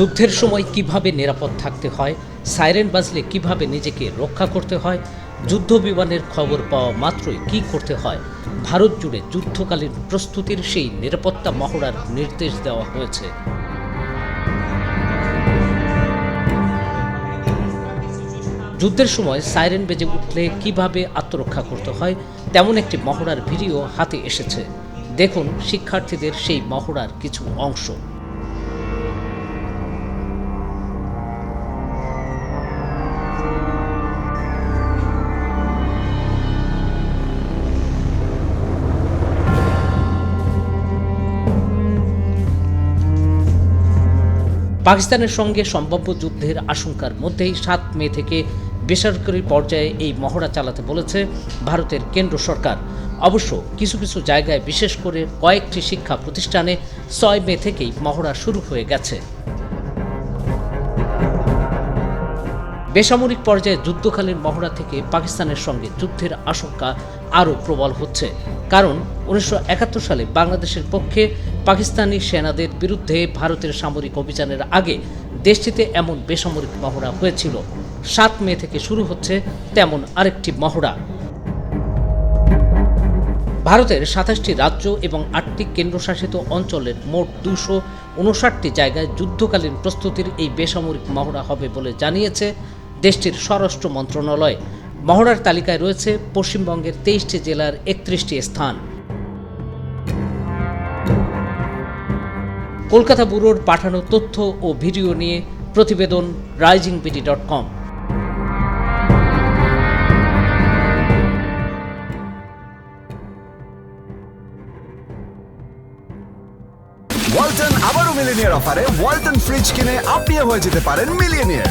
যুদ্ধের সময় কীভাবে নিরাপদ থাকতে হয়, সাইরেন বাজলে কীভাবে নিজেকে রক্ষা করতে হয়, যুদ্ধ বিমানের খবর পাওয়া মাত্রই কি করতে হয়, ভারত জুড়ে যুদ্ধকালীন প্রস্তুতির সেই নিরাপত্তা মহড়ার নির্দেশ দেওয়া হয়েছে। যুদ্ধের সময় সাইরেন বেজে উঠলে কীভাবে আত্মরক্ষা করতে হয়, তেমন একটি মহড়ার ভিডিও হাতে এসেছে। দেখুন শিক্ষার্থীদের সেই মহড়ার কিছু অংশ। পাকিস্তানের সঙ্গে সম্ভাব্য যুদ্ধের আশঙ্কার মধ্যেই সাত মে থেকে বেসরকারি পর্যায়ে এই মহড়া চালাতে বলেছে ভারতের কেন্দ্র সরকার। অবশ্য কিছু কিছু জায়গায় বিশেষ করে কয়েকটি শিক্ষা প্রতিষ্ঠানে ছয় মে থেকেই মহড়া শুরু হয়ে গেছে। বেসামরিক পর্যায়ে যুদ্ধকালীন মহড়া থেকে পাকিস্তানের সঙ্গে যুদ্ধের আশঙ্কা আরও প্রবল হচ্ছে। কারণ উনিশশো একাত্তর সালে বাংলাদেশের পক্ষে পাকিস্তানি সেনাদের বিরুদ্ধে ভারতের সামরিক অভিযানের আগে দেশটিতে এমন বেসামরিক মহড়া হয়েছিল। সাত মে থেকে শুরু হচ্ছে তেমন আরেকটি মহড়া। ভারতের সাতাশটি রাজ্য এবং আটটি কেন্দ্রশাসিত অঞ্চলের মোট দুশো উনষাটটি জায়গায় যুদ্ধকালীন প্রস্তুতির এই বেসামরিক মহড়া হবে বলে জানিয়েছে দেশটির স্বরাষ্ট্র মন্ত্রণালয়। মহড়ার তালিকায় রয়েছে পশ্চিমবঙ্গের তেইশটি জেলার একত্রিশটি স্থান। কলকাতা ব্যুরোর পাঠানো তথ্য ও ভিডিও নিয়ে প্রতিবেদন rising BD dot com. Walton আবারও মিলিনিয়ার অফারে ওয়ালটন ফ্রিজ কিনে আপনিও হয়ে যেতে পারেন মিলিয়নিয়ার।